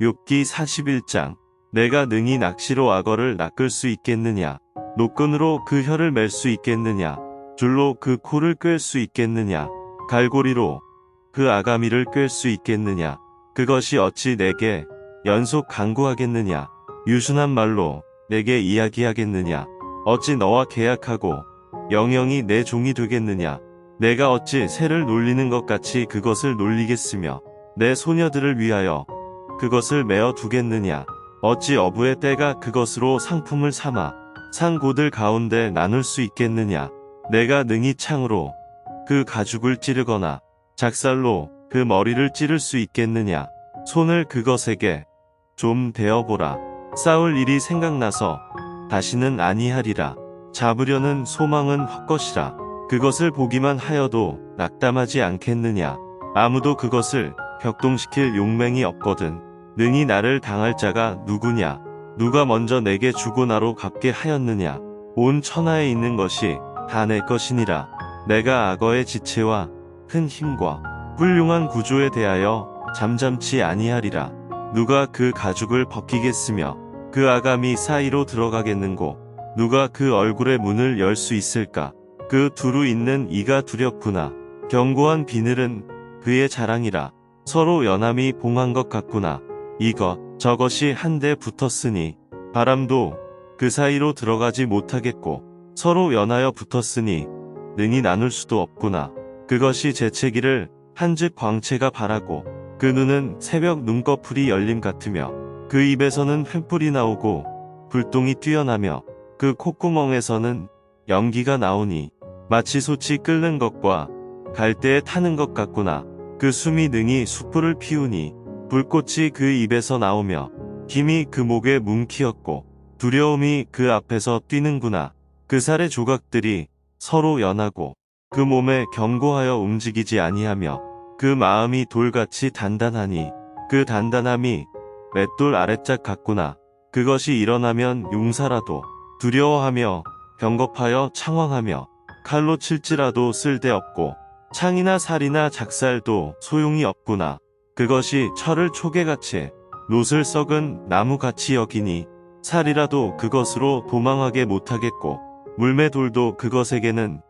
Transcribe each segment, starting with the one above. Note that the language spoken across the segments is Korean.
욥기 41장. 내가 능히 낚시로 악어를 낚을 수 있겠느냐? 노끈으로 그 혀를 맬 수 있겠느냐? 줄로 그 코를 끌수 있겠느냐? 갈고리로 그 아가미를 끌수 있겠느냐? 그것이 어찌 내게 연속 강구하겠느냐? 유순한 말로 내게 이야기하겠느냐? 어찌 너와 계약하고 영영이 내 종이 되겠느냐? 내가 어찌 새를 놀리는 것 같이 그것을 놀리겠으며 내 소녀들을 위하여 그것을 메어 두겠느냐? 어찌 어부의 때가 그것으로 상품을 삼아 상고들 가운데 나눌 수 있겠느냐? 내가 능히 창으로 그 가죽을 찌르거나 작살로 그 머리를 찌를 수 있겠느냐? 손을 그것에게 좀 대어보라. 싸울 일이 생각나서 다시는 아니하리라. 잡으려는 소망은 헛것이라. 그것을 보기만 하여도 낙담하지 않겠느냐? 아무도 그것을 격동시킬 용맹이 없거든 능히 나를 당할 자가 누구냐? 누가 먼저 내게 주고 나로 갚게 하였느냐? 온 천하에 있는 것이 다 내 것이니라. 내가 악어의 지체와 큰 힘과 훌륭한 구조에 대하여 잠잠치 아니하리라. 누가 그 가죽을 벗기겠으며 그 아감이 사이로 들어가겠는고? 누가 그 얼굴의 문을 열 수 있을까? 그 두루 있는 이가 두렵구나. 견고한 비늘은 그의 자랑이라. 서로 연함이 봉한 것 같구나 이것 저것이 한데 붙었으니 바람도 그 사이로 들어가지 못하겠고 서로 연하여 붙었으니 능히 나눌 수도 없구나 그것이 재채기를 한즉 광채가 바라고 그 눈은 새벽 눈꺼풀이 열림 같으며 그 입에서는 횃불이 나오고 불똥이 뛰어나며 그 콧구멍에서는 연기가 나오니 마치 솥이 끓는 것과 갈대에 타는 것 같구나. 그 숨이 능히 숯불을 피우니 불꽃이 그 입에서 나오며 힘이 그 목에 뭉키었고 두려움이 그 앞에서 뛰는구나. 그 살의 조각들이 서로 연하고 그 몸에 견고하여 움직이지 아니하며 그 마음이 돌같이 단단하니 그 단단함이 맷돌 아랫짝 같구나. 그것이 일어나면 용사라도 두려워하며 병겁하여 창왕하며 칼로 칠지라도 쓸데없고 창이나 살이나 작살도 소용이 없구나. 그것이 철을 초계같이 놋을 썩은 나무같이 여기니 살이라도 그것으로 도망하게 못하겠고 물매돌도 그것에게는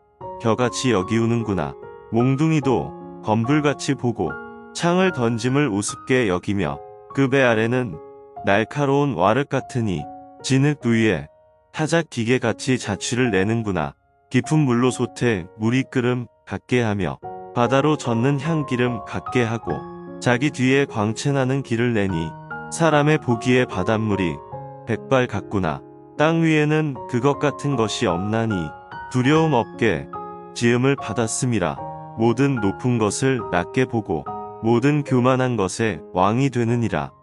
겨같이 여기우는구나. 몽둥이도 검불같이 보고 창을 던짐을 우습게 여기며 그 배 아래는 날카로운 와륵 같으니 진흙 위에 타작 기계같이 자취를 내는구나. 깊은 물로 솟해 물이 끓음 같게 하며 바다로 젓는 향기름 같게 하고 자기 뒤에 광채나는 길을 내니 사람의 보기에 바닷물이 백발 같구나. 땅 위에는 그것 같은 것이 없나니 두려움 없게 지음을 받았음이라 모든 높은 것을 낮게 보고 모든 교만한 것에 왕이 되느니라.